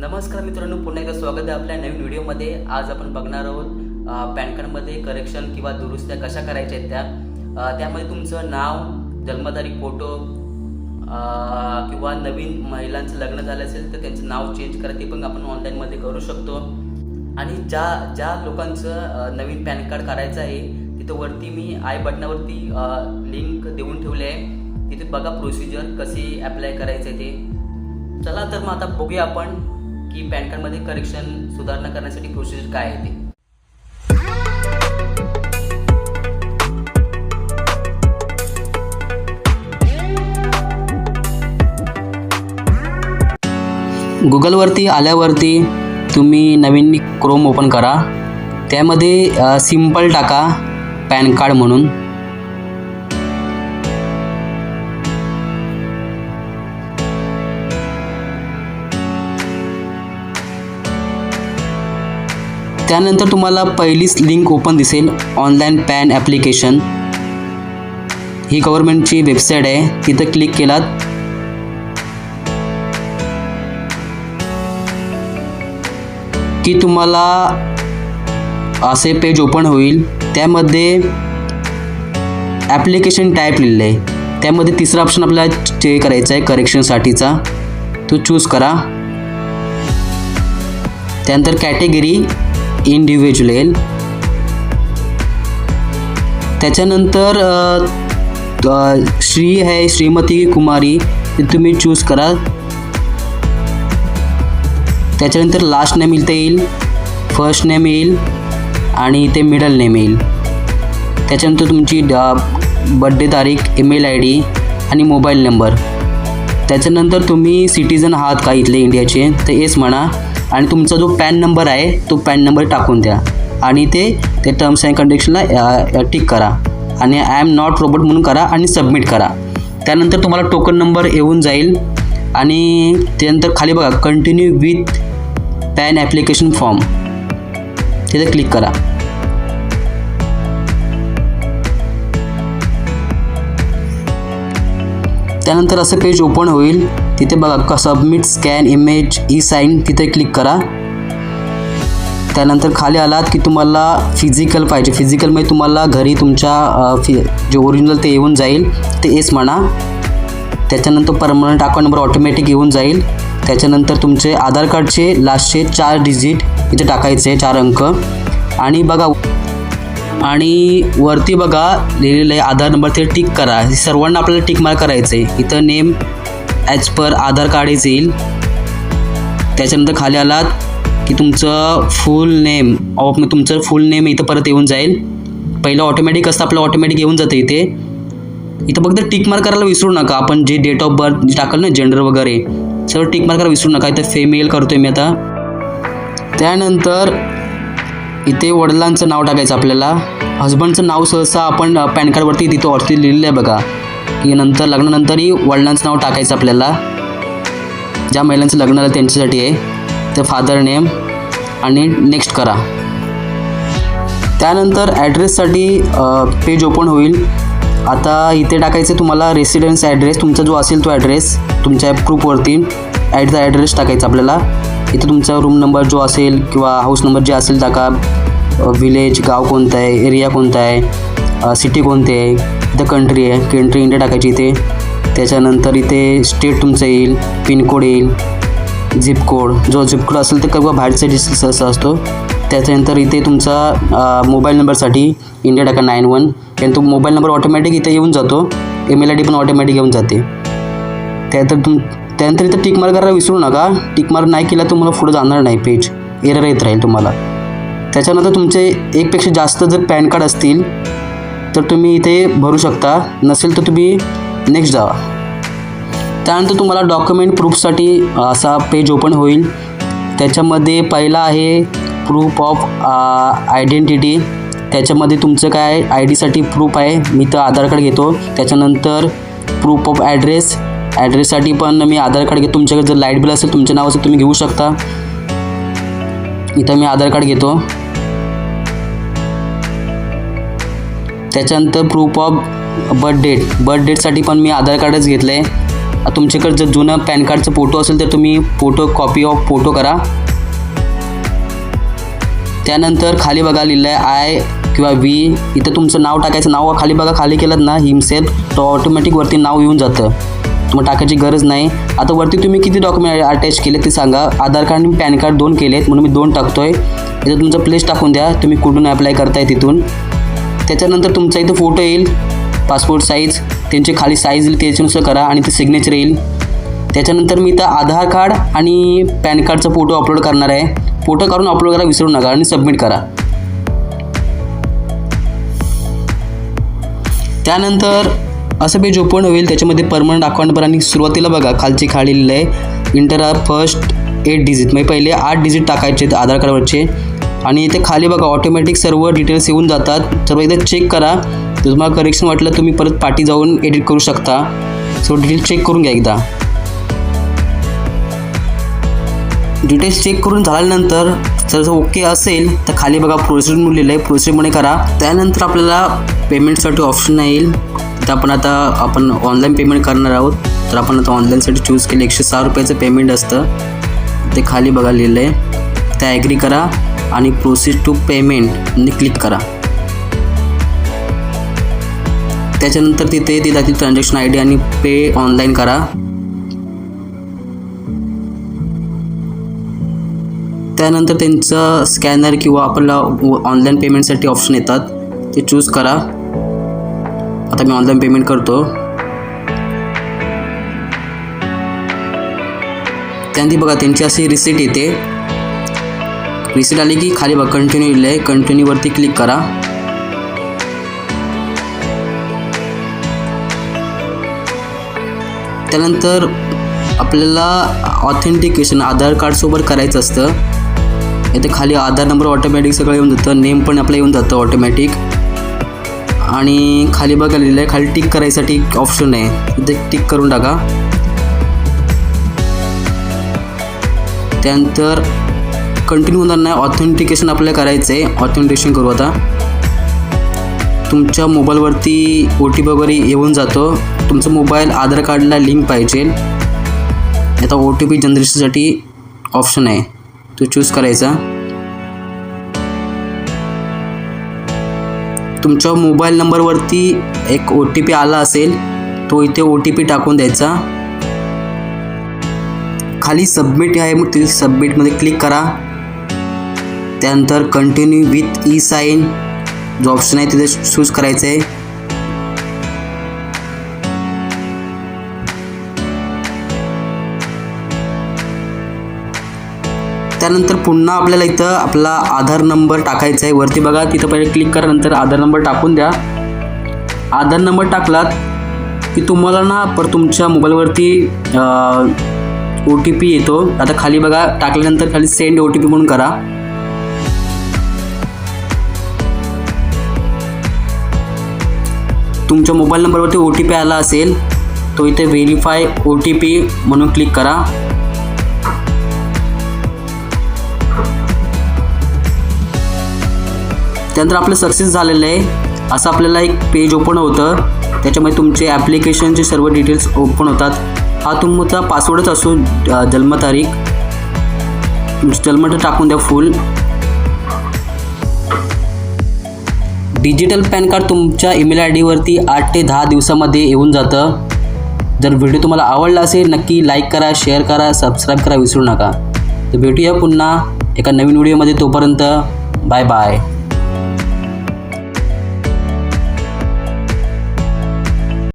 नमस्कार मित्रांनो पुन्हा एकदा स्वागत आहे आपल्या नवीन व्हिडिओमध्ये. आज आपण बघणार आहोत पॅन कार्डमध्ये करेक्शन किंवा दुरुस्त्या कशा करायच्या आहेत त्या. त्यामध्ये तुमचं नाव जन्मतारीख फोटो किंवा नवीन महिलांचं लग्न झालं असेल तर त्यांचं नाव चेंज करा ते पण आपण ऑनलाईनमध्ये करू शकतो. आणि ज्या ज्या लोकांचं नवीन पॅन कार्ड काढायचं आहे तिथं वरती मी आय बटनावरती लिंक देऊन ठेवले आहे. तिथे बघा प्रोसिजर कशी अप्लाय करायचं आहे ते. चला तर मग आता बघूया आपण. की पॅन कार्डमध्ये करेक्शन सुधारणा करण्यासाठी प्रोसिजर काय आहे ते? गुगलवरती आल्यावरती तुम्ही नवीन क्रोम ओपन करा. त्यामध्ये सिंपल टाका पॅन कार्ड म्हणून. त्यानंतर तुम्हाला पहिलीच लिंक ओपन दिसेल. ऑनलाईन पॅन ॲप्लिकेशन ही गव्हर्नमेंटची वेबसाईट आहे. तिथं क्लिक केलात. की तुम्हाला असे पेज ओपन होईल. त्यामध्ये ॲप्लिकेशन टाईप लिहिलं आहे त्यामध्ये तिसरा ऑप्शन आपल्याला चे करायचा आहे करेक्शनसाठीचा तो चूज करा. त्यानंतर कॅटेगरी इंडिव्हिज्युअल त्याच्यानंतर श्री आहे श्रीमती कुमारी ते तुम्ही चूज करा. त्याच्यानंतर लास्ट नेम ते येईल फर्स्ट नेम येईल आणि इथे मिडल नेम येईल. त्याच्यानंतर तुमची बड्डे तारीख ईमेल आय डी आणि मोबाईल नंबर त्याच्यानंतर तुम्ही सिटीजन आहात का इथले इंडियाचे? तर येस म्हणा. आणि तुमचा जो पॅन नंबर आहे तो पॅन नंबर टाकून द्या. आणि ते ते टर्म्स अँड कंडिशनला टिक करा. आणि आय एम नॉट रोबोट म्हणून करा आणि सबमिट करा. त्यानंतर तुम्हाला टोकन नंबर येऊन जाईल. आणि त्यानंतर खाली बघा continue with PAN application form तिथे क्लिक करा. त्यानंतर असं पेज ओपन होईल. तिथे बघा का submit scan image e sign तिथे क्लिक करा. त्यानंतर खाली आलात की तुम्हाला फिजिकल पाहिजे. फिजिकलमध्ये म्हणजे तुम्हाला घरी तुमच्या फि जे ओरिजिनल ते येऊन जाईल ते एस म्हणा. त्याच्यानंतर परमनंट अकाउंट नंबर ऑटोमॅटिक येऊन जाईल. त्याच्यानंतर तुमचे आधार कार्डचे लास्टचे चार डिजिट इथे टाकायचे चार अंक. आणि बघा आणि वरती बघा लिहिलेलं आहे आधार नंबर ते टिक करा. हे सर्वांना आपल्याला टिक मार्क करायचं आहे इथं नेम ॲज पर आधार कार्डच येईल. त्याच्यानंतर खाली आलात की तुमचं फुल नेम ऑफ तुमचं फुल नेम इथं परत येऊन जाईल. पहिलं ऑटोमॅटिक असतं आपलं ऑटोमॅटिक येऊन जातं इथे. इथं फक्त टिक मार्क करायला विसरू नका. आपण जे डेट ऑफ बर्थ जे टाकलं ना जेंडर वगैरे सगळं टिक मार्क करायला विसरू नका. इथं फेमेल करतो आहे मी आता. त्यानंतर इथे वडिलांचं नाव टाकायचं आपल्याला. हजबंडचं नाव सहसा आपण पॅन कार्डवरती तिथं वरती लिहिलेलं आहे बघा. की नंतर लग्नानंतरही वडिलांचं नाव टाकायचं आपल्याला. ज्या महिलांचं लग्न झालं त्यांच्यासाठी आहे. तर फादर नेम आणि नेक्स्ट करा. त्यानंतर ॲड्रेससाठी पेज ओपन होईल. आता इथे टाकायचं तुम्हाला रेसिडेन्स ॲड्रेस तुमचा जो असेल तो ॲड्रेस तुमच्या प्रूफवरती ॲट द ॲड्रेस टाकायचा आपल्याला. इथं तुमचा रूम नंबर जो असेल किंवा हाऊस नंबर जे असेल टाका विलेज गाव कोणतं आहे एरिया कोणता आहे सिटी कोणती आहे. इथं कंट्री आहे. कंट्री इंडिया टाकायची इथे. त्याच्यानंतर इथे स्टेट तुमचं येईल. पिनकोड येईल. झिप कोड जो झिप कोड असेल तर किंवा बाहेरचा डिस्ट्रिक्ट असा असतो त्याच्यानंतर इथे तुमचा मोबाईल नंबरसाठी इंडिया टाका नाईन वन त्यानंतर तो मोबाईल नंबर ऑटोमॅटिक इथे येऊन जातो. ईमेल आय डी पण ऑटोमॅटिक येऊन जाते. त्यानंतर तुम त्यानंतर इथं टिक मार्क करायला विसरू नका. टिक मार्क नाही केला तर तुम्हाला पुढे जाणार नाही पेज एरर येत राहील तुम्हाला. त्याच्यानंतर तुमचे एकपेक्षा जास्त जर पॅन कार्ड असतील तर तुम्ही इथे भरू शकता. नसेल तर तुम्ही नेक्स्ट जावा. त्यानंतर तुम्हाला डॉक्युमेंट प्रूफसाठी असा पेज ओपन होईल. त्याच्यामध्ये पहिला आहे प्रूफ ऑफ आयडेंटिटी त्याच्यामध्ये तुमचं काय आय डीसाठी प्रूफ आहे. मी तर आधार कार्ड घेतो. त्याच्यानंतर प्रूफ ऑफ ॲड्रेस ॲड्रेससाठी पण मी आधार कार्ड घेतो. तुमच्याकडे जर लाइट बिल असेल तुमचं नाव असेल तुम्ही घेऊ शकता. इथं मी आधार कार्ड घेतो. त्याच्यानंतर proof of birth date birth डेटसाठी पण मी आधार कार्डच घेतलं आहे तुमच्याकडे जर जुनं पॅन कार्डचं फोटो असेल तर तुम्ही फोटो कॉपी ऑफ फोटो करा. त्यानंतर खाली बघा लिहिलं आहे आय किंवा व्ही इथं तुमचं नाव टाकायचं. नाव खाली बघा खाली केलं ना हिमसेल्फ तो ऑटोमॅटिक वरती नाव येऊन जातं. तुम्हाला टाकायची गरज नाही. आता वरती तुम्ही किती डॉक्युमेंट अटॅच केले ते सांगा. आधार कार्ड आणि पॅन कार्ड दोन केलेत म्हणून मी दोन टाकतो आहे इथं तुमचं प्लेस टाकून द्या. तुम्ही कुठून अप्लाय करताय तिथून. त्याच्यानंतर तुमचा इथं फोटो येईल. पासपोर्ट साईज त्यांची खाली साईज येईल त्याच्यानुसार करा आणि ते सिग्नेचर येईल. त्याच्यानंतर मी इथं आधार कार्ड आणि पॅन कार्डचा फोटो अपलोड करणार आहे. फोटो काढून अपलोड करा विसरू नका आणि सबमिट करा. त्यानंतर असं पेज ओपन होईल त्याच्यामध्ये परमनंट अकाउंट आणि सुरुवातीला बघा खालची खाली लिहिलं आहे इंटर फर्स्ट एट डिजिट म्हणजे पहिले आठ डिजिट टाकायचे आहेत आधार कार्डवरचे आणि इथे खाली बघा ऑटोमॅटिक सर्व डिटेल्स येऊन जातात. सर्व एकदा चेक करा. जर तुम्हाला करेक्शन वाटलं तुम्ही परत पाठी जाऊन एडिट करू शकता. सर्व डिटेल्स चेक करून घ्या एकदा. डिटेल्स चेक करून झाल्यानंतर जर ओके असेल तर खाली बघा प्रोसिजर म्हणून लिहिलं आहे प्रोसिजरमध्ये करा. त्यानंतर आपल्याला पेमेंटसाठी ऑप्शन येईल. तर आपण आता आपण ऑनलाईन पेमेंट करणार आहोत. तर आपण आता ऑनलाईनसाठी चूज केलं. एकशे सहा रुपयाचं पेमेंट असतं. ते खाली बघा लिहिलं आहे त्या ॲग्री करा. आणि प्रोसीड टू पेमेंट क्लिक करा. त्याच्यानंतर तिथे ती ट्रान्झॅक्शन आय डी आणि पे ऑनलाईन करा. त्यानंतर त्यांचं स्कॅनर किंवा आपल्याला ऑनलाईन पेमेंटसाठी ऑप्शन येतात. ते चूज करा. आता मी ऑनलाईन पेमेंट करतो. त्यानंतर बघा त्यांची अशी रिसिट येते. रिसिट आली की खाली बघा कंटिन्यू लिहिलं आहे कंटिन्यूवरती क्लिक करा. त्यानंतर आपल्याला ऑथेंटिकेशन आधार कार्डसोबत करायचं असतं. इथे खाली आधार नंबर ऑटोमॅटिक सगळं येऊन जातं नेम पण आपलं येऊन जातं ऑटोमॅटिक आणि खाली बघा लिहिलं आहे खाली टिक करायसाठी ऑप्शन आहे. इथे टिक करून टाका. त्यानंतर कंटिन्यू होणार नाही. ऑथेंटिकेशन आपल्याला करायचं आहे ऑथेंटिकेशन करू आता. तुमच्या मोबाईलवरती ओ टी पी वगैरे येऊन जातो. तुमचं मोबाईल आधार कार्डला लिंक पाहिजे. आता ओ टी पी जनरेशनसाठी ऑप्शन आहे. तो चूज करायचा. तुमच्या मोबाईल नंबरवरती एक ओ टी पी आला असेल तो इथे ओ टी पी टाकून द्यायचा. खाली सबमिट आहे मग तिथे सबमिटमध्ये क्लिक करा. त्यानंतर कंटिन्यू विथ ई साईन जो ऑप्शन आहे तिथे चूज करायचं आहे त्यानंतर पुन्हा आपल्याला इथं आपला आधार नंबर टाकायचा आहे वरती बघा तिथं पहिले क्लिक करा नंतर आधार नंबर टाकून द्या. आधार नंबर टाकलात की तुम्हाला ना पर तुमच्या मोबाईलवरती ओ टी पी येतो. आता खाली बघा टाकल्यानंतर खाली सेंड ओ टी पी म्हणून करा. तुमच्या मोबाईल नंबरवरती ओ टी पी आला असेल तो इथे व्हेरीफाय ओ टी पी म्हणून क्लिक करा. त्यानंतर आपलं सक्सेस झालेलं आहे. असं आपल्याला एक पेज ओपन होतं. त्याच्यामध्ये तुमचे ॲप्लिकेशनचे सर्व डिटेल्स ओपन होतात. हा तुमचा पासवर्डच असो जन्मतारीख. तुमची जन्मतारीख टाकून द्या फुल डिजिटल पॅन कार्ड तुमच्या ईमेल आय डीवरती आठ ते दहा दिवसामध्ये येऊन जातं. जर व्हिडिओ तुम्हाला आवडला असेल नक्की लाईक करा शेअर करा सबस्क्राईब करा विसरू नका. तर भेटूया पुन्हा एका नवीन व्हिडिओमध्ये तोपर्यंत बाय बाय.